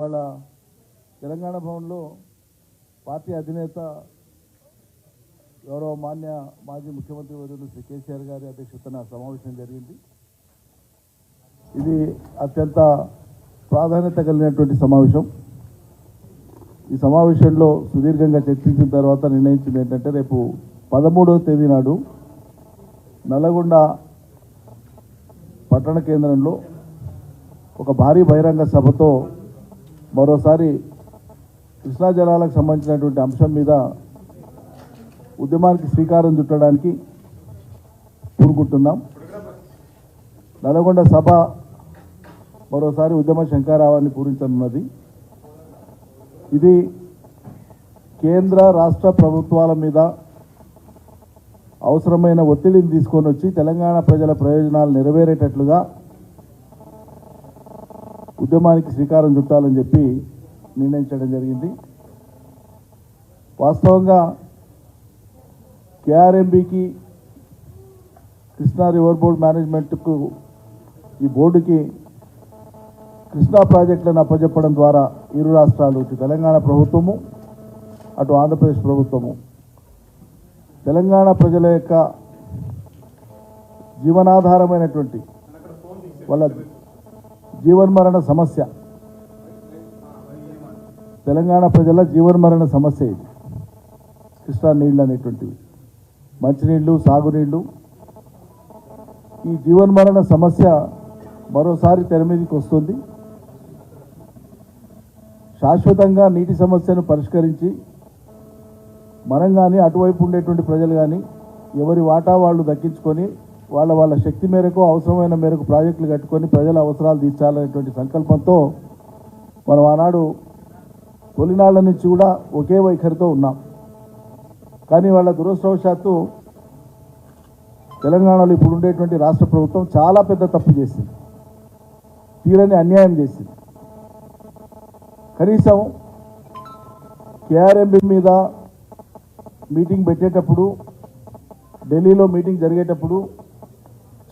వాళ్ళ తెలంగాణ భవన్లో పార్టీ అధినేత గౌరవ మాన్య మాజీ ముఖ్యమంత్రి వర్యులు శ్రీ కేసీఆర్ గారి అధ్యక్షతన సమావేశం జరిగింది ఇది అత్యంత ప్రాధాన్యత కలిగినటువంటి సమావేశం ఈ సమావేశంలో సుదీర్ఘంగా చర్చించిన తర్వాత నిర్ణయించింది ఏంటంటే రేపు పదమూడవ తేదీ నాడు నల్లగొండ పట్టణ కేంద్రంలో ఒక భారీ బహిరంగ సభతో మరోసారి కృష్ణా జలాలకు సంబంధించినటువంటి అంశం మీద ఉద్యమానికి శ్రీకారం చుట్టడానికి పూనుకుంటున్నాం నల్గొండ సభ మరోసారి ఉద్యమ శంకారావాన్ని పూరించనున్నది ఇది కేంద్ర రాష్ట్ర ప్రభుత్వాల మీద అవసరమైన ఒత్తిడిని తీసుకొని వచ్చి తెలంగాణ ప్రజల ప్రయోజనాలు నెరవేరేటట్లుగా ఉద్యమానికి శ్రీకారం చుట్టాలని చెప్పి నిర్ణయించడం జరిగింది వాస్తవంగా కేఆర్ఎంబికి కృష్ణా రివర్ బోర్డు మేనేజ్మెంట్కు ఈ బోర్డుకి కృష్ణా ప్రాజెక్టులను అప్పచెప్పడం ద్వారా ఇరు రాష్ట్రాలు తెలంగాణ ప్రభుత్వము అటు ఆంధ్రప్రదేశ్ ప్రభుత్వము తెలంగాణ ప్రజల యొక్క జీవనాధారమైనటువంటి వాళ్ళ జీవన్మరణ సమస్య తెలంగాణ ప్రజల జీవన్మరణ సమస్య ఇది కృష్ణా నీళ్ళు అనేటువంటివి మంచినీళ్ళు సాగునీళ్ళు ఈ జీవన్మరణ సమస్య మరోసారి తెర మీదకి వస్తుంది శాశ్వతంగా నీటి సమస్యను పరిష్కరించి మనం కానీ అటువైపు ఉండేటువంటి ప్రజలు కానీ ఎవరి వాటా వాళ్ళు దక్కించుకొని వాళ్ళ వాళ్ళ శక్తి మేరకు అవసరమైన మేరకు ప్రాజెక్టులు కట్టుకొని ప్రజల అవసరాలు తీర్చాలనేటువంటి సంకల్పంతో మనం ఆనాడు తొలినాళ్ల నుంచి కూడా ఒకే వైఖరితో ఉన్నాం కానీ వాళ్ళ దురదృష్టవశాత్తు తెలంగాణలో ఇప్పుడు ఉండేటువంటి రాష్ట్ర ప్రభుత్వం చాలా పెద్ద తప్పు చేసింది తీరని అన్యాయం చేసింది కనీసం కేఆర్ఎంబి మీద మీటింగ్ పెట్టేటప్పుడు ఢిల్లీలో మీటింగ్ జరిగేటప్పుడు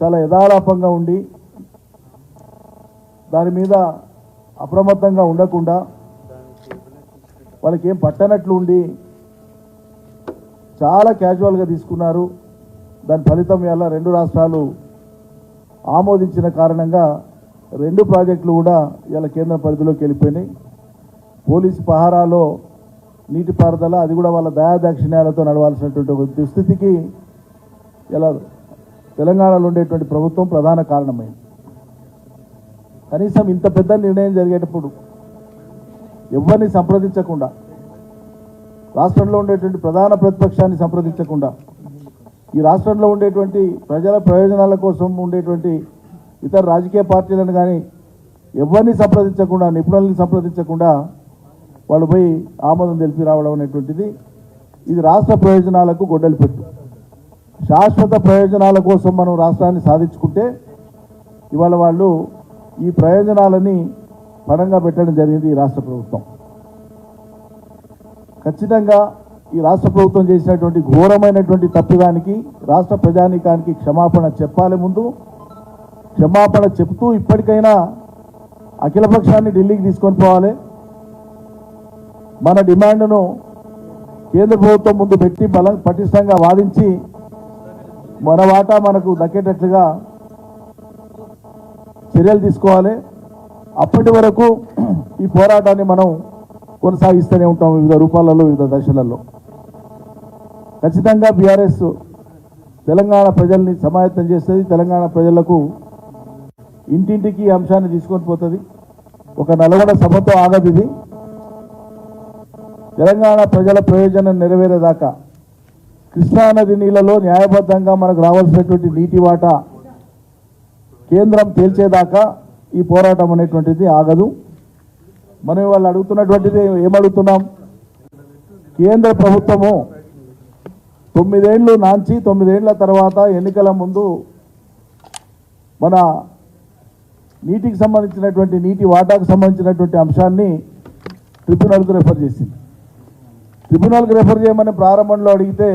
చాలా యథాలాపంగా ఉండి దాని మీద అప్రమత్తంగా ఉండకుండా వాళ్ళకి ఏం పట్టనట్లు ఉండి చాలా క్యాజువల్గా తీసుకున్నారు దాని ఫలితం వల్ల రెండు రాష్ట్రాలు ఆమోదించిన కారణంగా రెండు ప్రాజెక్టులు కూడా ఇలా కేంద్ర పరిధిలోకి వెళ్ళిపోయినాయి పోలీసు పహారాలో నీటిపారుదల అది కూడా వాళ్ళ దయాదాక్షిణ్యాలతో నడవాల్సినటువంటి ఒక దుస్థితికి ఇలా తెలంగాణలో ఉండేటువంటి ప్రభుత్వం ప్రధాన కారణమైంది కనీసం ఇంత పెద్ద నిర్ణయం జరిగేటప్పుడు ఎవరిని సంప్రదించకుండా రాష్ట్రంలో ఉండేటువంటి ప్రధాన ప్రతిపక్షాన్ని సంప్రదించకుండా ఈ రాష్ట్రంలో ఉండేటువంటి ప్రజల ప్రయోజనాల కోసం ఉండేటువంటి ఇతర రాజకీయ పార్టీలను కానీ ఎవరిని సంప్రదించకుండా నిపుణులను సంప్రదించకుండా వాళ్ళు పోయి ఆమోదం తెలిపి రావడం అనేటువంటిది ఇది రాష్ట్ర ప్రయోజనాలకు గొడ్డలి పెట్టు శాశ్వత ప్రయోజనాల కోసం మనం రాష్ట్రాన్ని సాధించుకుంటే ఇవాళ వాళ్ళు ఈ ప్రయోజనాలని పడంగా పెట్టడం జరిగింది ఈ రాష్ట్ర ప్రభుత్వం ఖచ్చితంగా ఈ రాష్ట్ర ప్రభుత్వం చేసినటువంటి ఘోరమైనటువంటి తప్పిదానికి రాష్ట్ర ప్రజానీకానికి క్షమాపణ చెప్పాలి ముందు క్షమాపణ చెప్తూ ఇప్పటికైనా అఖిలపక్షాన్ని ఢిల్లీకి తీసుకొని పోవాలి మన డిమాండ్ను కేంద్ర ప్రభుత్వం ముందు పెట్టి బలం పటిష్టంగా వాదించి మన వాటా మనకు దక్కేటట్లుగా చర్యలు తీసుకోవాలి అప్పటి వరకు ఈ పోరాటాన్ని మనం కొనసాగిస్తూనే ఉంటాం వివిధ రూపాలలో వివిధ దశలలో ఖచ్చితంగా బీఆర్ఎస్ తెలంగాణ ప్రజల్ని సమాయత్తం చేస్తుంది తెలంగాణ ప్రజలకు ఇంటింటికి అంశాన్ని తీసుకొని పోతుంది ఒక నలగొండ సభతో ఆగదు ఇది తెలంగాణ ప్రజల ప్రయోజనం నెరవేరేదాకా కృష్ణానది నీళ్ళలో న్యాయబద్ధంగా మనకు రావాల్సినటువంటి నీటి వాటా కేంద్రం తేల్చేదాకా ఈ పోరాటం అనేటువంటిది ఆగదు మనం వాళ్ళు అడుగుతున్నటువంటిది ఏమడుగుతున్నాం కేంద్ర ప్రభుత్వము తొమ్మిదేండ్లు నాంచి తొమ్మిదేండ్ల తర్వాత ఎన్నికల ముందు మన నీటికి సంబంధించినటువంటి నీటి వాటాకు సంబంధించినటువంటి అంశాన్ని ట్రిబ్యునల్కు రెఫర్ చేసింది ట్రిబ్యునల్కి రెఫర్ చేయమని ప్రారంభంలో అడిగితే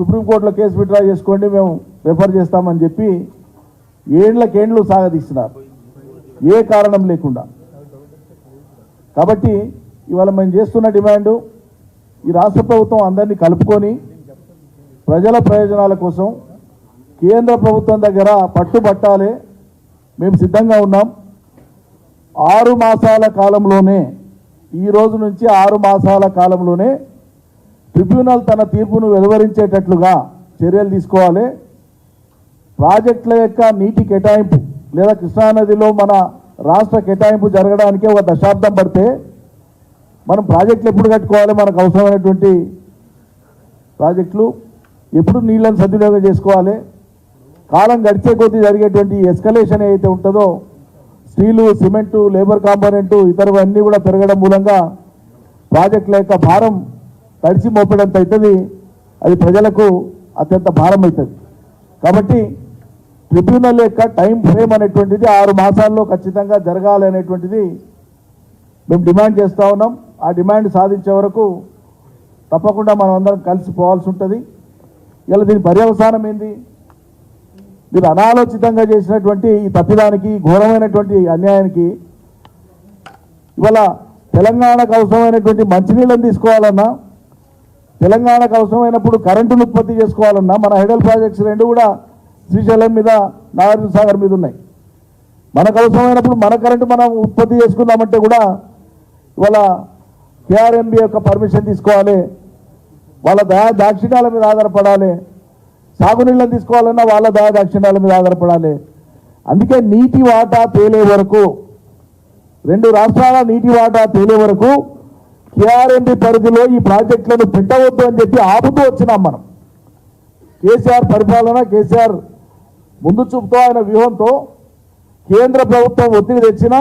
సుప్రీంకోర్టులో కేసు విత్డ్రా చేసుకోండి మేము రిఫర్ చేస్తామని చెప్పి ఏండ్లకేండ్లు సాగదీస్తున్నారు ఏ కారణం లేకుండా కాబట్టి ఇవాళ మేము చేస్తున్న డిమాండు ఈ రాష్ట్ర ప్రభుత్వం అందరినీ కలుపుకొని ప్రజల ప్రయోజనాల కోసం కేంద్ర ప్రభుత్వం దగ్గర పట్టుబట్టాలి మేము సిద్ధంగా ఉన్నాం ఆరు మాసాల కాలంలోనే ఈ రోజు నుంచి ఆరు మాసాల కాలంలోనే ట్రిబ్యునల్ తన తీర్పును వెలువరించేటట్లుగా చర్యలు తీసుకోవాలి ప్రాజెక్టుల యొక్క నీటి కేటాయింపు లేదా కృష్ణానదిలో మన రాష్ట్ర కేటాయింపు జరగడానికి ఒక దశాబ్దం పడితే మనం ప్రాజెక్టులు ఎప్పుడు కట్టుకోవాలి మనకు అవసరమైనటువంటి ప్రాజెక్టులు ఎప్పుడు నీళ్ళను సద్వినియోగం చేసుకోవాలి కాలం గడిచే కొద్దీ జరిగేటువంటి ఎస్కలేషన్ ఏదైతే ఉంటుందో స్టీలు సిమెంటు లేబర్ కాంపోనెంటు ఇతరవన్నీ కూడా పెరగడం మూలంగా ప్రాజెక్టుల యొక్క భారం తడిచి మోపడంత అవుతుంది అది ప్రజలకు అత్యంత భారం అవుతుంది కాబట్టి ట్రిబ్యునల్ యొక్క టైం ఫ్రేమ్ అనేటువంటిది ఆరు మాసాల్లో ఖచ్చితంగా జరగాలి అనేటువంటిది మేము డిమాండ్ చేస్తూ ఉన్నాం ఆ డిమాండ్ సాధించే వరకు తప్పకుండా మనం అందరం కలిసి పోవాల్సి ఉంటుంది ఇలా దీని పర్యవసానం ఏంది మీరు అనాలోచితంగా చేసినటువంటి ఈ తప్పిదానికి ఘోరమైనటువంటి అన్యాయానికి ఇవాళ తెలంగాణకు అవసరమైనటువంటి మంచినీళ్ళని తీసుకోవాలన్నా తెలంగాణకు అవసరమైనప్పుడు కరెంటును ఉత్పత్తి చేసుకోవాలన్నా మన హైడల్ ప్రాజెక్ట్స్ రెండు కూడా శ్రీశైలం మీద నాగార్జున సాగర్ మీద ఉన్నాయి మనకు అవసరమైనప్పుడు మన కరెంటు మనం ఉత్పత్తి చేసుకుందామంటే కూడా ఇవాళ కేఆర్ఎంబి యొక్క పర్మిషన్ తీసుకోవాలి వాళ్ళ దయా దాక్షిణ్యాల మీద ఆధారపడాలి సాగునీళ్ళని తీసుకోవాలన్నా వాళ్ళ దయా దాక్షిణ్యాల మీద ఆధారపడాలి అందుకే నీటి వాటా తేలే వరకు రెండు రాష్ట్రాల నీటి వాటా తేలే వరకు కేఆర్ఎండి పరిధిలో ఈ ప్రాజెక్టులను పెట్టవద్దు అని చెప్పి ఆపుతూ వచ్చినాం మనం కేసీఆర్ పరిపాలన కేసీఆర్ ముందు చూపుతో ఆయన వ్యూహంతో కేంద్ర ప్రభుత్వం ఒత్తిడి తెచ్చినా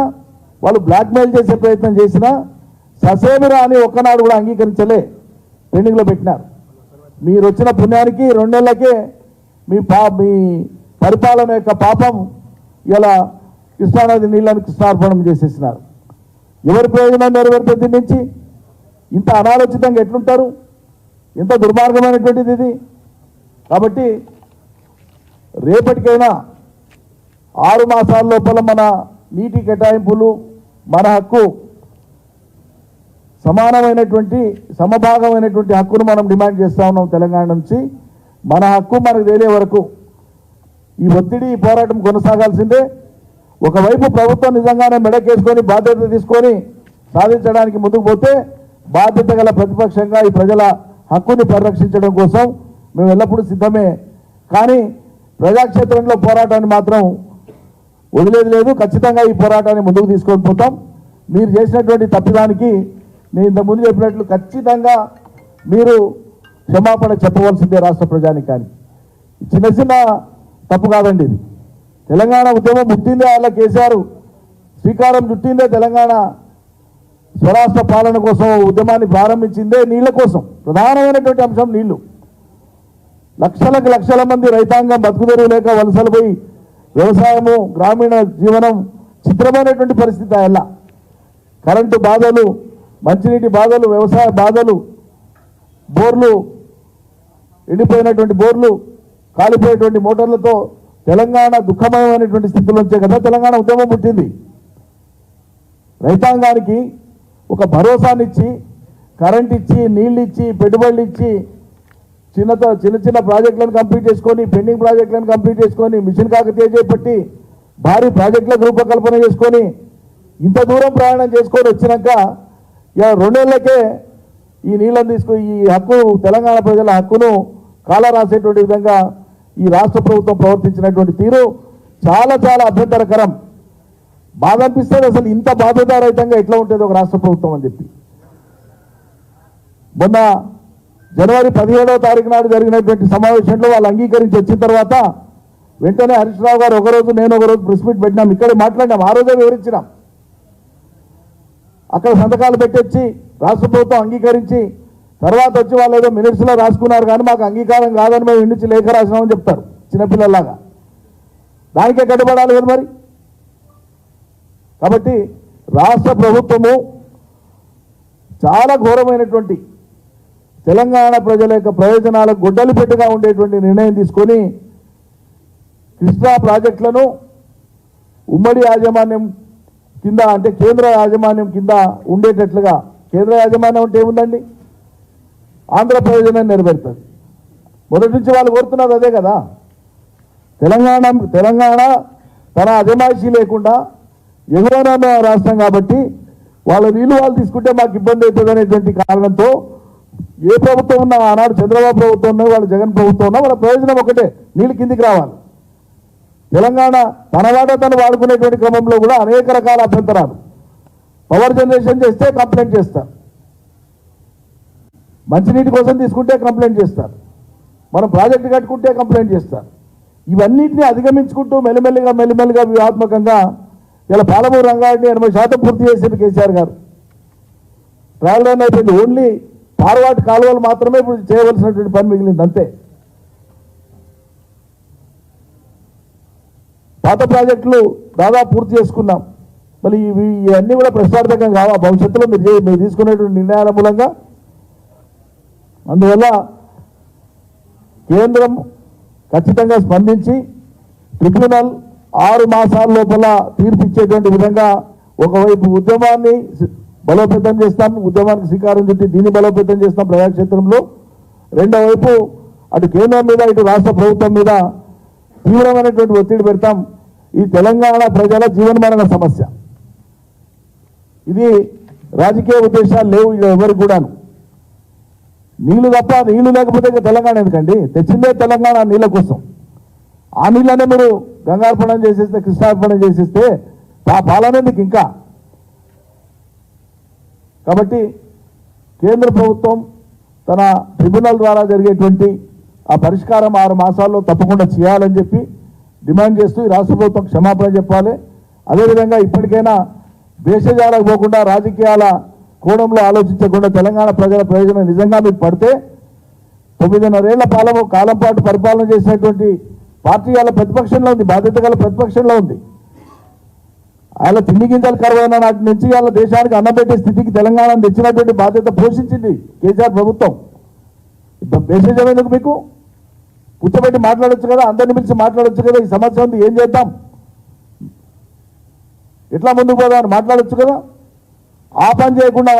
వాళ్ళు బ్లాక్మెయిల్ చేసే ప్రయత్నం చేసినా ససేమిరా అని ఒక్కనాడు కూడా అంగీకరించలే పెండింగ్లో పెట్టినారు మీరు వచ్చిన పుణ్యానికి రెండేళ్లకే మీ పా మీ పరిపాలన యొక్క పాపం ఇలా కృష్ణానది నీళ్ళని కృష్ణార్పణం చేసేసినారు ఎవరి ప్రయోజనం నుంచి ఇంత అనాలోచితంగా ఎట్లుంటారు ఇంత దుర్మార్గమైనటువంటిది ఇది కాబట్టి రేపటికైనా ఆరు మాసాల లోపల మన నీటి కేటాయింపులు మన హక్కు సమానమైనటువంటి సమభాగమైనటువంటి హక్కును మనం డిమాండ్ చేస్తూ ఉన్నాం తెలంగాణ నుంచి మన హక్కు మనకు తెలియ వరకు ఈ ఒత్తిడి ఈ పోరాటం కొనసాగాల్సిందే ఒకవైపు ప్రభుత్వం నిజంగానే మెడకేసుకొని బాధ్యత తీసుకొని సాధించడానికి ముందుకు పోతే బాధ్యత గల ప్రతిపక్షంగా ఈ ప్రజల హక్కుని పరిరక్షించడం కోసం మేము ఎల్లప్పుడూ సిద్ధమే కానీ ప్రజాక్షేత్రంలో పోరాటాన్ని మాత్రం వదిలేదు లేదు ఖచ్చితంగా ఈ పోరాటాన్ని ముందుకు తీసుకొని పోతాం మీరు చేసినటువంటి తప్పిదానికి నేను ఇంతకుముందు చెప్పినట్లు ఖచ్చితంగా మీరు క్షమాపణ చెప్పవలసిందే రాష్ట్ర కానీ చిన్న చిన్న తప్పు కాదండి ఇది తెలంగాణ ఉద్యమం ముట్టిందే అలా కేసీఆర్ శ్రీకారం చుట్టిందే తెలంగాణ స్వరాష్ట్ర పాలన కోసం ఉద్యమాన్ని ప్రారంభించిందే నీళ్ల కోసం ప్రధానమైనటువంటి అంశం నీళ్లు లక్షలకు లక్షల మంది రైతాంగం బతుకుదెరువు లేక వలసలు పోయి వ్యవసాయము గ్రామీణ జీవనం చిత్రమైనటువంటి పరిస్థితి అలా కరెంటు బాధలు మంచినీటి బాధలు వ్యవసాయ బాధలు బోర్లు ఎండిపోయినటువంటి బోర్లు కాలిపోయేటువంటి మోటార్లతో తెలంగాణ దుఃఖమయమైనటువంటి వచ్చే కదా తెలంగాణ ఉద్యమం పుట్టింది రైతాంగానికి ఒక భరోసానిచ్చి కరెంట్ ఇచ్చి నీళ్ళు ఇచ్చి పెట్టుబడులు ఇచ్చి చిన్న చిన్న చిన్న ప్రాజెక్టులను కంప్లీట్ చేసుకొని పెండింగ్ ప్రాజెక్టులను కంప్లీట్ చేసుకొని మిషన్ కాకతీయ చేపట్టి భారీ ప్రాజెక్టులకు రూపకల్పన చేసుకొని ఇంత దూరం ప్రయాణం చేసుకొని వచ్చినాక ఇలా రెండేళ్లకే ఈ నీళ్ళని తీసుకు ఈ హక్కు తెలంగాణ ప్రజల హక్కును కాల రాసేటువంటి విధంగా ఈ రాష్ట్ర ప్రభుత్వం ప్రవర్తించినటువంటి తీరు చాలా చాలా అభ్యంతరకరం బాధ అనిపిస్తుంది అసలు ఇంత బాధ్యతారహితంగా ఎట్లా ఉంటుంది ఒక రాష్ట్ర ప్రభుత్వం అని చెప్పి మొన్న జనవరి పదిహేడవ తారీఖు నాడు జరిగినటువంటి సమావేశంలో వాళ్ళు అంగీకరించి వచ్చిన తర్వాత వెంటనే హరీష్ రావు గారు ఒకరోజు నేను ఒకరోజు ప్రెస్ మీట్ పెట్టినాం ఇక్కడ మాట్లాడినాం ఆ రోజే వివరించినాం అక్కడ సంతకాలు పెట్టొచ్చి రాష్ట్ర ప్రభుత్వం అంగీకరించి తర్వాత వచ్చి వాళ్ళు ఏదో మినిట్స్లో రాసుకున్నారు కానీ మాకు అంగీకారం కాదని మేము ఇండిచి లేఖ రాసినామని చెప్తారు చిన్నపిల్లల్లాగా దానికే కట్టుబడాలి కదా మరి కాబట్టి రాష్ట్ర ప్రభుత్వము చాలా ఘోరమైనటువంటి తెలంగాణ ప్రజల యొక్క ప్రయోజనాలకు గుడ్డలు పెట్టుగా ఉండేటువంటి నిర్ణయం తీసుకొని కృష్ణా ప్రాజెక్టులను ఉమ్మడి యాజమాన్యం కింద అంటే కేంద్ర యాజమాన్యం కింద ఉండేటట్లుగా కేంద్ర యాజమాన్యం అంటే ఏముందండి ఆంధ్ర ప్రయోజనాన్ని నెరవేరుతుంది మొదటి నుంచి వాళ్ళు కోరుతున్నారు అదే కదా తెలంగాణ తెలంగాణ తన అజమాయిషీ లేకుండా ఎగువన రాష్ట్రం కాబట్టి వాళ్ళ నీళ్ళు వాళ్ళు తీసుకుంటే మాకు ఇబ్బంది అవుతుంది అనేటువంటి కారణంతో ఏ ప్రభుత్వం ఉన్నా ఆనాడు చంద్రబాబు ప్రభుత్వం ఉన్నా వాళ్ళ జగన్ ప్రభుత్వం ఉన్నా వాళ్ళ ప్రయోజనం ఒకటే నీళ్ళు కిందికి రావాలి తెలంగాణ తన వాట తను వాడుకునేటువంటి క్రమంలో కూడా అనేక రకాల అభ్యంతరాలు పవర్ జనరేషన్ చేస్తే కంప్లైంట్ చేస్తారు మంచినీటి కోసం తీసుకుంటే కంప్లైంట్ చేస్తారు మనం ప్రాజెక్టు కట్టుకుంటే కంప్లైంట్ చేస్తారు ఇవన్నింటినీ అధిగమించుకుంటూ మెల్లిమెల్లిగా మెల్లిమెల్లిగా వ్యూహాత్మకంగా ఇలా పాలమూరు రంగారెడ్డి ఎనభై శాతం పూర్తి చేసింది కేసీఆర్ గారు ట్రావెల్ అయిపోయింది ఓన్లీ పార్వాటి కాలువలు మాత్రమే ఇప్పుడు చేయవలసినటువంటి పని మిగిలింది అంతే పాత ప్రాజెక్టులు దాదాపు పూర్తి చేసుకున్నాం మళ్ళీ ఇవి ఇవన్నీ కూడా ప్రశ్నార్థకం కావా భవిష్యత్తులో మీరు మీరు తీసుకునేటువంటి నిర్ణయాల మూలంగా అందువల్ల కేంద్రం ఖచ్చితంగా స్పందించి ట్రిబ్యునల్ ఆరు మాసాల లోపల తీర్పిచ్చేటువంటి విధంగా ఒకవైపు ఉద్యమాన్ని బలోపేతం చేస్తాం ఉద్యమానికి శ్రీకారం చుట్టి దీన్ని బలోపేతం చేస్తాం ప్రజాక్షేత్రంలో రెండో వైపు అటు కేంద్రం మీద ఇటు రాష్ట్ర ప్రభుత్వం మీద తీవ్రమైనటువంటి ఒత్తిడి పెడతాం ఈ తెలంగాణ ప్రజల జీవనమరణ సమస్య ఇది రాజకీయ ఉద్దేశాలు లేవు ఎవరికి కూడాను నీళ్లు తప్ప నీళ్లు లేకపోతే ఇంకా తెలంగాణ ఎందుకండి తెచ్చిందే తెలంగాణ నీళ్ళ కోసం ఆ నీళ్ళనే మీరు గంగార్పణం చేసేస్తే కృష్ణార్పణం చేసేస్తే పాలనే మీకు ఇంకా కాబట్టి కేంద్ర ప్రభుత్వం తన ట్రిబ్యునల్ ద్వారా జరిగేటువంటి ఆ పరిష్కారం ఆరు మాసాల్లో తప్పకుండా చేయాలని చెప్పి డిమాండ్ చేస్తూ ఈ రాష్ట్ర ప్రభుత్వం క్షమాపణ చెప్పాలి అదేవిధంగా ఇప్పటికైనా దేశజాలకు పోకుండా రాజకీయాల కోణంలో ఆలోచించకుండా తెలంగాణ ప్రజల ప్రయోజనం నిజంగా మీకు పడితే తొమ్మిదిన్నరేళ్ల పాలము కాలం పాటు పరిపాలన చేసినటువంటి పార్టీ వాళ్ళ ప్రతిపక్షంలో ఉంది బాధ్యత గల ప్రతిపక్షంలో ఉంది అలా తిండి గింజలు కరువైన నాటి నుంచి వాళ్ళ దేశానికి అన్నపెట్టే స్థితికి తెలంగాణ తెచ్చినటువంటి బాధ్యత పోషించింది కేసీఆర్ ప్రభుత్వం మెసేజ్ ఎందుకు మీకు కూర్చోబెట్టి మాట్లాడచ్చు కదా అందరిని పిలిచి మాట్లాడచ్చు కదా ఈ సమస్య ఉంది ఏం చేద్దాం ఎట్లా ముందుకు పోదామని మాట్లాడచ్చు కదా ఆ పని చేయకుండా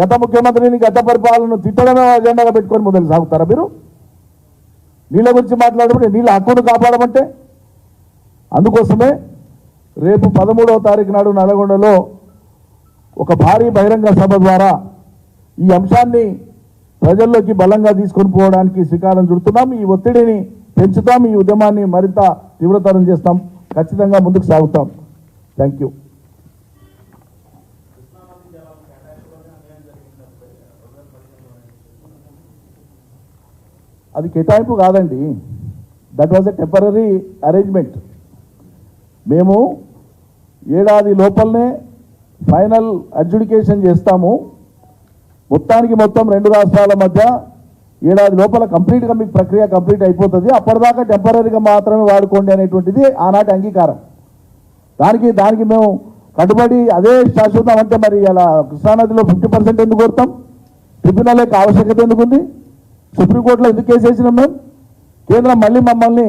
గత ముఖ్యమంత్రిని గత పరిపాలనను తిట్టడమే అజెండాగా పెట్టుకొని మొదలు సాగుతారా మీరు నీళ్ళ గురించి మాట్లాడమంటే నీళ్ళ హక్కును కాపాడమంటే అందుకోసమే రేపు పదమూడవ తారీఖు నాడు నల్గొండలో ఒక భారీ బహిరంగ సభ ద్వారా ఈ అంశాన్ని ప్రజల్లోకి బలంగా తీసుకొని పోవడానికి శ్రీకారం చుడుతున్నాం ఈ ఒత్తిడిని పెంచుతాం ఈ ఉద్యమాన్ని మరింత తీవ్రతరం చేస్తాం ఖచ్చితంగా ముందుకు సాగుతాం థ్యాంక్ యూ అది కేటాయింపు కాదండి that was a temporary arrangement మేము ఏడాది లోపలనే ఫైనల్ అడ్జుడికేషన్ చేస్తాము మొత్తానికి మొత్తం రెండు రాష్ట్రాల మధ్య ఏడాది లోపల కంప్లీట్గా మీకు ప్రక్రియ కంప్లీట్ అయిపోతుంది అప్పటిదాకా టెంపరీగా మాత్రమే వాడుకోండి అనేటువంటిది ఆనాటి అంగీకారం దానికి దానికి మేము కట్టుబడి అదే శాశ్వతం అంటే మరి అలా కృష్ణానదిలో ఫిఫ్టీ పర్సెంట్ ఎందుకు కోరుతాం ట్రిబ్యునల్ యొక్క ఆవశ్యకత ఎందుకుంది సుప్రీంకోర్టులో ఎందుకు కేసు వేసినాం మేము కేంద్రం మళ్ళీ మమ్మల్ని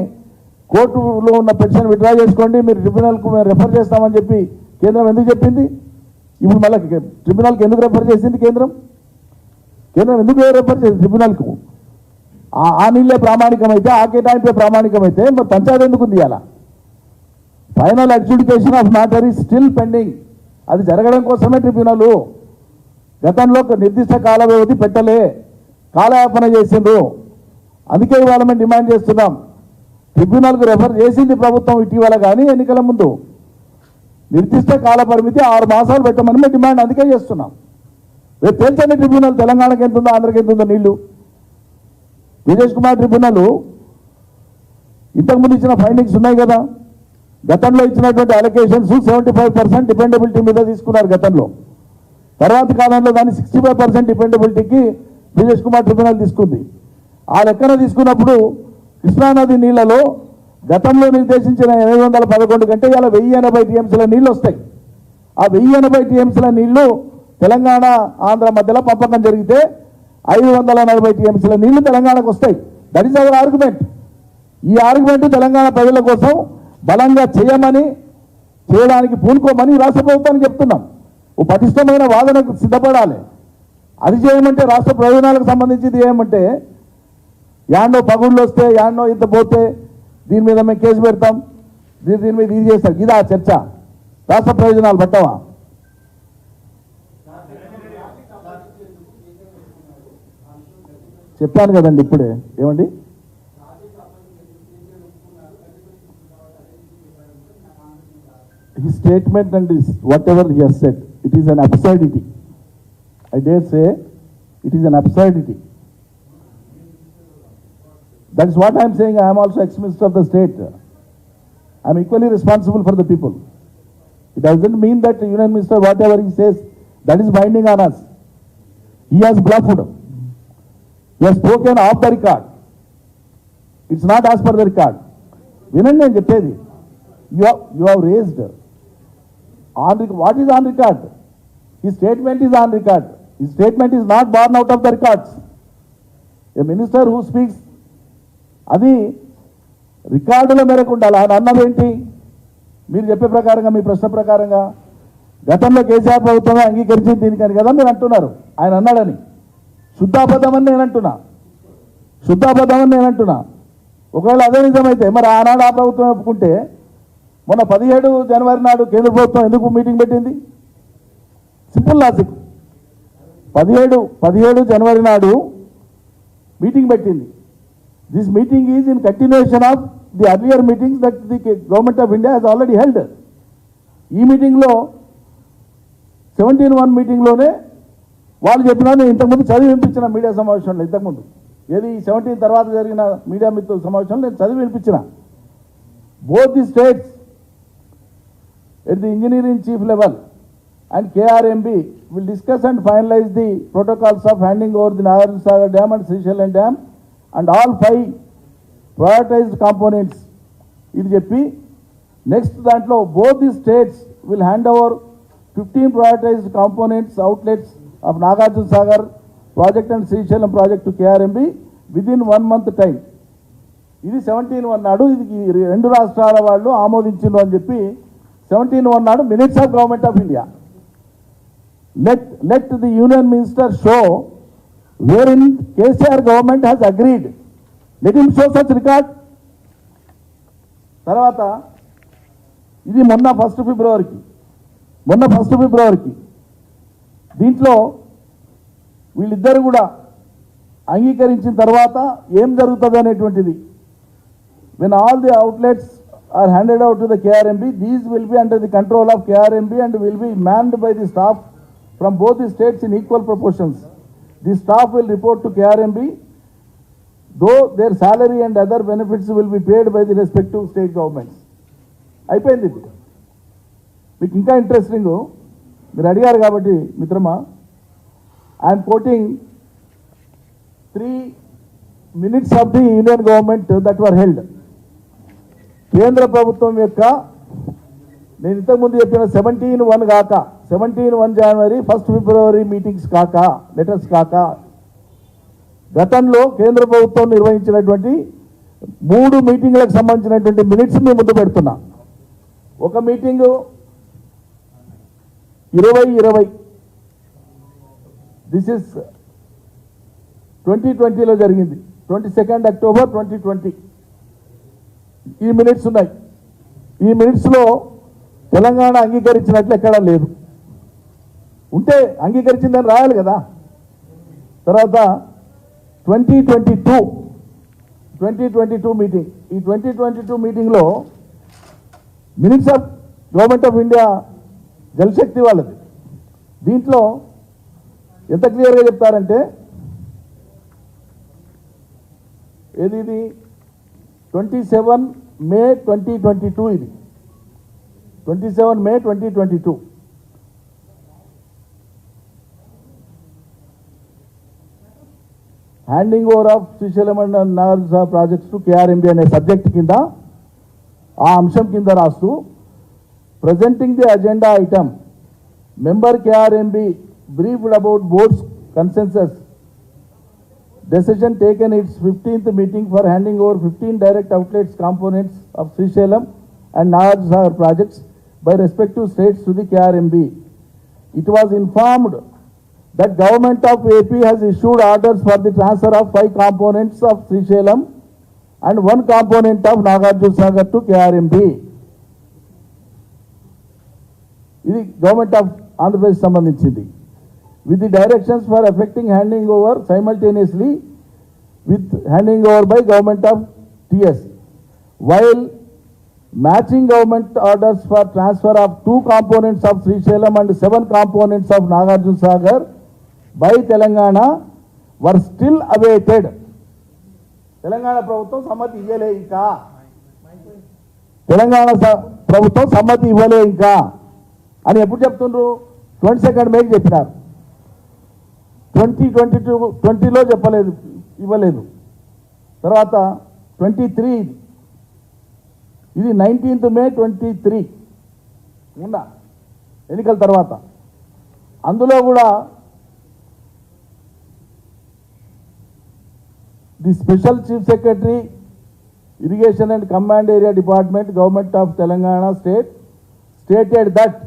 కోర్టులో ఉన్న పెన్షన్ విత్డ్రా చేసుకోండి మీరు ట్రిబ్యునల్కు మేము రెఫర్ చేస్తామని చెప్పి కేంద్రం ఎందుకు చెప్పింది ఇప్పుడు మళ్ళీ ట్రిబ్యునల్కి ఎందుకు రెఫర్ చేసింది కేంద్రం కేంద్రం ఎందుకు రెఫర్ చేసింది ట్రిబ్యునల్కు ఆ నీళ్ళే ప్రామాణికమైతే ఆ కేటాయింపే ప్రామాణికమైతే మరి పంచాయతీ ఎందుకు ఉంది అలా final adjudication of matter is still pending అది జరగడం కోసమే ట్రిబ్యునల్ గతంలో నిర్దిష్ట కాల వ్యవధి పెట్టలే కాలయాపన చేసిండ్రు అందుకే ఇవాళ మేము డిమాండ్ చేస్తున్నాం ట్రిబ్యునల్కు రెఫర్ చేసింది ప్రభుత్వం ఇటీవల కానీ ఎన్నికల ముందు నిర్దిష్ట కాల పరిమితి ఆరు మాసాలు పెట్టమని మేము డిమాండ్ అందుకే చేస్తున్నాం రేపు తేల్చండి ట్రిబ్యునల్ తెలంగాణకి ఎంత ఉందో ఆంధ్రకి ఎంత ఉందో నీళ్లు విజేష్ కుమార్ ట్రిబ్యునల్ ఇంతకుముందు ఇచ్చిన ఫైండింగ్స్ ఉన్నాయి కదా గతంలో ఇచ్చినటువంటి allocations seventy five percent dependability మీద తీసుకున్నారు గతంలో తర్వాత కాలంలో దాన్ని సిక్స్టీ ఫైవ్ పర్సెంట్ డిపెండబిలిటీకి బ్రిజేష్ కుమార్ ట్రిబ్యునల్ తీసుకుంది ఆ లెక్కన తీసుకున్నప్పుడు కృష్ణానది నీళ్లలో గతంలో నిర్దేశించిన ఎనిమిది వందల పదకొండు కంటే ఇలా వెయ్యి ఎనభై టీఎంసీల నీళ్ళు వస్తాయి ఆ వెయ్యి ఎనభై టీఎంసీల నీళ్లు తెలంగాణ ఆంధ్ర మధ్యలో పంపకం జరిగితే ఐదు వందల నలభై టీఎంసీల నీళ్లు తెలంగాణకు వస్తాయి దట్ ఈస్ అవర్ ఆర్గ్యుమెంట్ ఈ ఆర్గ్యుమెంట్ తెలంగాణ ప్రజల కోసం బలంగా చేయమని చేయడానికి పూనుకోమని రాష్ట్ర ప్రభుత్వానికి చెప్తున్నాం ఓ పటిష్టమైన వాదనకు సిద్ధపడాలి అది చేయమంటే రాష్ట్ర ప్రయోజనాలకు సంబంధించింది ఏమంటే యాండో పగుళ్ళు వస్తే యాండో ఇంత పోతే దీని మీద మేము కేసు పెడతాం దీని దీని మీద ఇది చేస్తాం ఇది ఆ చర్చ రాష్ట్ర ప్రయోజనాలు పట్టవా చెప్పాను కదండి ఇప్పుడే ఏమండి statement statement and ever whatever he has said, it I dare say it is an absurdity. That is what I am saying. I am also ex-minister of the state. I am equally responsible for the people. It doesn't mean that the union minister, whatever he says, that is binding on us. He has bluffed. He has spoken off the record. It's not as per the record. వినండి నేను చెప్పేది you you have raised on record what is on record ఈ statement is on record ఈ statement is not borne out of the records A minister who speaks, అది రికార్డుల మేరకు ఉండాలి ఆయన అన్నదేంటి మీరు చెప్పే ప్రకారంగా మీ ప్రశ్న ప్రకారంగా గతంలో కేసీఆర్ ప్రభుత్వమే అంగీకరించింది దీనికని కదా మీరు అంటున్నారు ఆయన అన్నాడని శుద్ధాబద్ధం అని నేను అంటున్నా శుద్ధాబద్ధం అని నేను అంటున్నా ఒకవేళ అదే నిజమైతే మరి ఆనాడు ఆ ప్రభుత్వం ఒప్పుకుంటే మొన్న పదిహేడు జనవరి నాడు కేంద్ర ప్రభుత్వం ఎందుకు మీటింగ్ పెట్టింది సింపుల్ లాజిక్ పదిహేడు పదిహేడు జనవరి నాడు మీటింగ్ పెట్టింది this meeting is in continuation of the earlier meetings that the government of India has already held ఈ మీటింగ్లో సెవెంటీన్ వన్ మీటింగ్లోనే వాళ్ళు చెప్పినా నేను ఇంతకుముందు చదివి వినిపించిన మీడియా సమావేశంలో ఇంతకుముందు ఏది సెవెంటీన్ తర్వాత జరిగిన మీడియా మిత్రుల సమావేశంలో నేను చదివి వినిపించిన both the states at the engineering chief level and KRMB will discuss and finalise the protocols of handing over the Nagaran Sagar Dam and Seychellen Dam and all five prioritized components. ఇది చెప్పి next దాంట్లో both the states will hand over fifteen prioritised components outlets of Nagarjuna Sagar project and Srisailam project KRMB with one month time ఇది seventeen one నాడు ఇది రెండు రాష్ట్రాల వాళ్ళు ఆమోదించిండ్రు అని చెప్పి సెవెంటీన్ వన్ నాడు minutes of government of India let, let the union minister show wherein KCR government has agreed. Let him show such record. తర్వాత ఇది మొన్న ఫస్ట్ ఫిబ్రవరికి మొన్న ఫస్ట్ ఫిబ్రవరికి దీంట్లో వీళ్ళిద్దరు కూడా అంగీకరించిన తర్వాత ఏం జరుగుతుంది అనేటువంటిది when all the outlets are handed out to the KRMB these will be under the control of KRMB and will be manned by the staff from both the states in equal proportions. The staff will report to KRMB, though their salary and other benefits will be paid by the respective state governments. అయిపోయింది ఇది మీకు ఇంకా interesting మీరు అడిగారు కాబట్టి మిత్రమా I'm quoting three minutes of the union government that were held కేంద్ర ప్రభుత్వం యొక్క నేను ఇంతకుముందు చెప్పిన సెవెంటీన్ వన్ కాక సెవెంటీన్ వన్ జనవరి ఫస్ట్ ఫిబ్రవరి మీటింగ్స్ కాక లెటర్స్ కాక గతంలో కేంద్ర ప్రభుత్వం నిర్వహించినటువంటి మూడు మీటింగ్లకు సంబంధించినటువంటి మినిట్స్ మేము ముందు పెడుతున్నా ఒక మీటింగు ఇరవై ఇరవై దిస్ ఇస్ ట్వంటీ ట్వంటీలో జరిగింది twenty second October twenty twenty ఈ మినిట్స్ ఉన్నాయి ఈ మినిట్స్లో తెలంగాణ అంగీకరించినట్లు ఎక్కడా లేదు ఉంటే అంగీకరించిందని రాయాలి కదా తర్వాత twenty twenty two twenty twenty two meeting ఈ ట్వంటీ ట్వంటీ టూ మీటింగ్లో minutes of government of India Jal Shakti వాళ్ళది దీంట్లో ఎంత క్లియర్గా చెప్తారంటే ఏది ఇది twenty seven May twenty twenty two ఇది twenty seven May twenty twenty two handing over of Srisailam and Nagarjuna projects to KRMB అనే సబ్జెక్ట్ కింద ఆ అంశం కింద రాస్తూ presenting the agenda item member KRMB briefed about board's consensus decision taken it's fifteenth meeting for handing over fifteen direct outlets components of Srisailam and Nagarjuna Sagar projects by respective states to the KRMB it was informed that government of AP has issued orders for the transfer of five components of Srishalam and one component of Nagarjusagar to KRMP. ఇది government of Andhra Pradesh సంబంధించింది with the directions for effecting handing over simultaneously with handing over by government of TS while matching government orders for transfer of two components of Srisailam and seven components of Nagarjuna Sagar by Telangana were still awaited Telangana ప్రభుత్వం సమ్మతి ఇవ్వలే ఇంకా తెలంగాణ ప్రభుత్వం సమ్మతి ఇవ్వలే ఇంకా అని ఎప్పుడు చెప్తుండ్రు ట్వంటీ సెకండ్ మేకి చెప్పినారు ట్వంటీ ట్వంటీ టూ ట్వంటీలో చెప్పలేదు ఇవ్వలేదు తర్వాత ట్వంటీ త్రీ ఇది నైన్టీన్త్ మే ట్వంటీ త్రీ ఉందా ఎన్నికల తర్వాత అందులో కూడా The Special Chief Secretary, Irrigation and Command Area Department, Government of Telangana State, stated that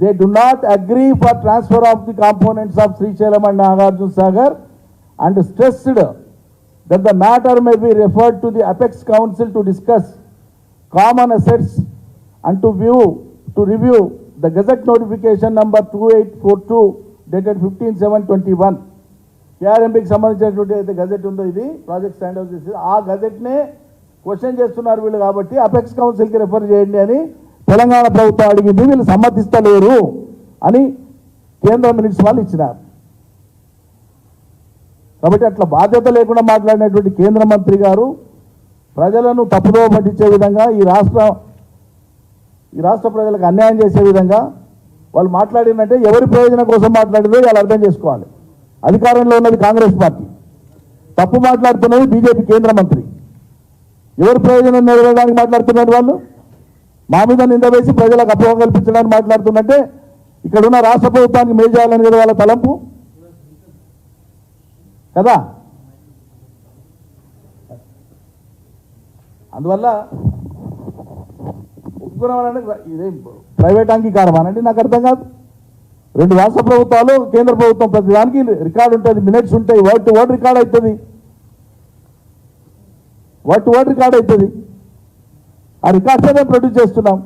they do not agree for transfer of the components of Srichailam and Nagarjuna Sagar and stressed that the matter may be referred to the Apex Council to discuss common assets and to review the Gazette notification number 2842 dated 15/7/21. కేఆర్ఎంపీకి సంబంధించినటువంటి అయితే gazette ఉందో ఇది project stand out చేసి ఆ గజెట్నే question చేస్తున్నారు వీళ్ళు కాబట్టి అపెక్స్ కౌన్సిల్కి రిఫర్ చేయండి అని తెలంగాణ ప్రభుత్వం అడిగింది వీళ్ళు సమ్మతిస్తలేరు అని కేంద్ర మినిస్టర్ వాళ్ళు ఇచ్చినారు కాబట్టి అట్లా బాధ్యత లేకుండా మాట్లాడినటువంటి కేంద్ర మంత్రి గారు ప్రజలను తప్పుదో పట్టించే విధంగా ఈ రాష్ట్ర ఈ రాష్ట్ర ప్రజలకు అన్యాయం చేసే విధంగా వాళ్ళు మాట్లాడిందంటే ఎవరి ప్రయోజనం కోసం మాట్లాడిందో వాళ్ళు అర్థం చేసుకోవాలి అధికారంలో ఉన్నది కాంగ్రెస్ పార్టీ తప్పు మాట్లాడుతున్నది బీజేపీ కేంద్ర మంత్రి ఎవరి ప్రయోజనం నెరవేరడానికి మాట్లాడుతున్నారు వాళ్ళు మా మీద నింద వేసి ప్రజలకు అపోహం కల్పించడానికి మాట్లాడుతుందంటే ఇక్కడ ఉన్న రాష్ట్ర ప్రభుత్వానికి మేలు చేయాలని కదా వాళ్ళ తలంపు కదా అందువల్ల ఉద్గుణం ఇదే ప్రైవేట్ అంగీకారం అనండి నాకు అర్థం కాదు రెండు రాష్ట్ర ప్రభుత్వాలు కేంద్ర ప్రభుత్వం ప్రతి దానికి రికార్డు ఉంటుంది మినిట్స్ ఉంటాయి వర్డ్ టు వర్డ్ రికార్డ్ అవుతుంది వర్డ్ టు వర్డ్ రికార్డ్ అవుతుంది ఆ రికార్డ్స్ మేము ప్రొడ్యూస్ చేస్తున్నాం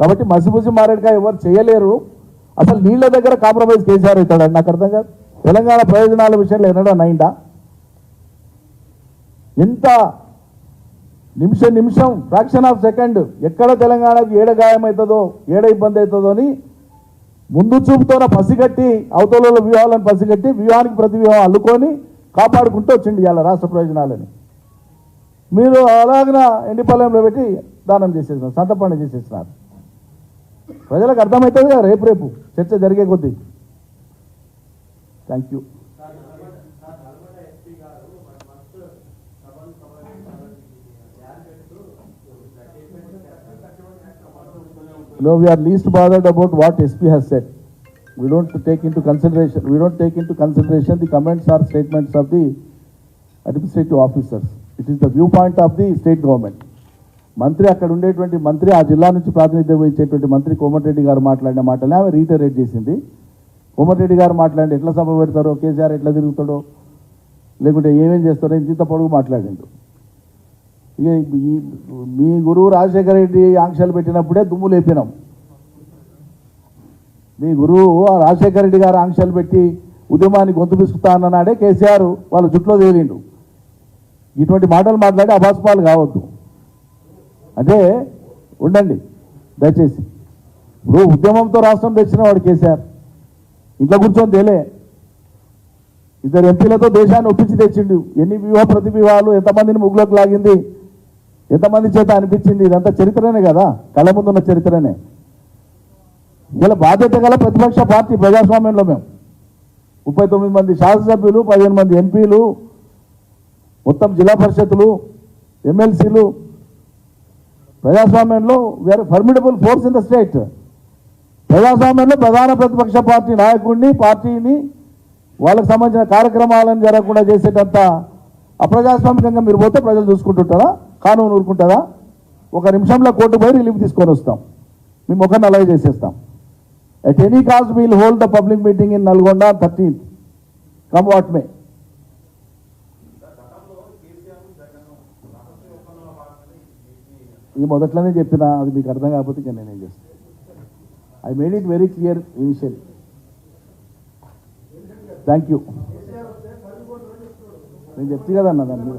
కాబట్టి మసిపుసి మారేడుగా ఎవరు చేయలేరు అసలు నీళ్ళ దగ్గర కాంప్రమైజ్ కేసీఆర్ అవుతాడండి నాకు అర్థం కాదు తెలంగాణ ప్రయోజనాల విషయంలో ఎన్నడో నైండా ఎంత నిమిష నిమిషం ఫ్రాక్షన్ ఆఫ్ సెకండ్ ఎక్కడ తెలంగాణకు ఏడ గాయమవుతుందో ఏడ ఇబ్బంది అవుతుందో అని ముందు చూపుతోన పసిగట్టి అవతల వ్యూహాలను పసిగట్టి వ్యూహానికి ప్రతి వ్యూహం అల్లుకొని కాపాడుకుంటూ వచ్చింది ఇవాళ రాష్ట్ర ప్రయోజనాలని మీరు అలాగన ఎండిపాలెంలో పెట్టి దానం చేసేసినారు సంతపండి చేసేసినారు ప్రజలకు అర్థమవుతుంది కదా రేపు రేపు చర్చ జరిగే కొద్దీ thank you you know, we are least bothered about what SP has said. We don't take into consideration, we don't take into consideration the comments or statements of the administrative officers it is the view point of the state government మంత్రి అక్కడ ఉండేటువంటి మంత్రి ఆ జిల్లా నుంచి ప్రాతినిధ్యం వహించేటువంటి మంత్రి కోమటిరెడ్డి గారు మాట్లాడిన మాటలే ఆమె రీటరేట్ చేసింది కోమటిరెడ్డి గారు మాట్లాడి ఎట్లా సభ పెడతారో కేసీఆర్ ఎట్లా తిరుగుతాడో లేకుంటే ఏమేం చేస్తారో ఇంత పొడుగు మాట్లాడిండు ఇక మీ గురువు రాజశేఖర రెడ్డి ఆంక్షలు పెట్టినప్పుడే దుమ్ము లేపినాం మీ గురువు రాజశేఖర రెడ్డి గారు ఆంక్షలు పెట్టి ఉద్యమాన్ని గొంతు పిసుకుతా అన్ననాడే కేసీఆర్ వాళ్ళ జుట్లో తేలిండు ఇటువంటి మాటలు మాట్లాడి అభాస్పాలు కావద్దు అంటే ఉండండి దయచేసి ఇప్పుడు ఉద్యమంతో రాష్ట్రం తెచ్చిన వాడు కేసీఆర్ ఇంట్లో కూర్చొని తేలే ఇద్దరు ఎంపీలతో దేశాన్ని ఒప్పించి తెచ్చిండు ఎన్ని ప్రతి వివాహాలు ఎంతమందిని ముగ్గులోకి లాగింది ఎంతమంది చేత అనిపించింది ఇదంతా చరిత్రనే కదా కళ్ళ ముందున్న చరిత్రనే ఇలా బాధ్యత గల ప్రతిపక్ష పార్టీ ప్రజాస్వామ్యంలో మేము ముప్పై తొమ్మిది మంది శాసనసభ్యులు పదిహేను మంది ఎంపీలు మొత్తం జిల్లా పరిషత్లు ఎమ్మెల్సీలు ప్రజాస్వామ్యంలో వేరే formidable force in the state ప్రజాస్వామ్యంలో ప్రధాన ప్రతిపక్ష పార్టీ నాయకుడిని పార్టీని వాళ్ళకు సంబంధించిన కార్యక్రమాలను జరగకుండా చేసేటంత అప్రజాస్వామికంగా మీరు పోతే ప్రజలు చూసుకుంటుంటారా కాను ఊరుకుంటుందా ఒక నిమిషంలో కోర్టు పోయి రిలీఫ్ తీసుకొని వస్తాం మేము ఒకరిని అలవ్ చేసేస్తాం at any cause we'll hold the public meeting in Nalgonda thirteenth come what may ఈ మొదట్లోనే చెప్పిన అది మీకు అర్థం కాకపోతే ఇంకా నేనేం చేస్తాను I made it very clear initial thank you నేను చెప్తే కదన్నా దాని మీద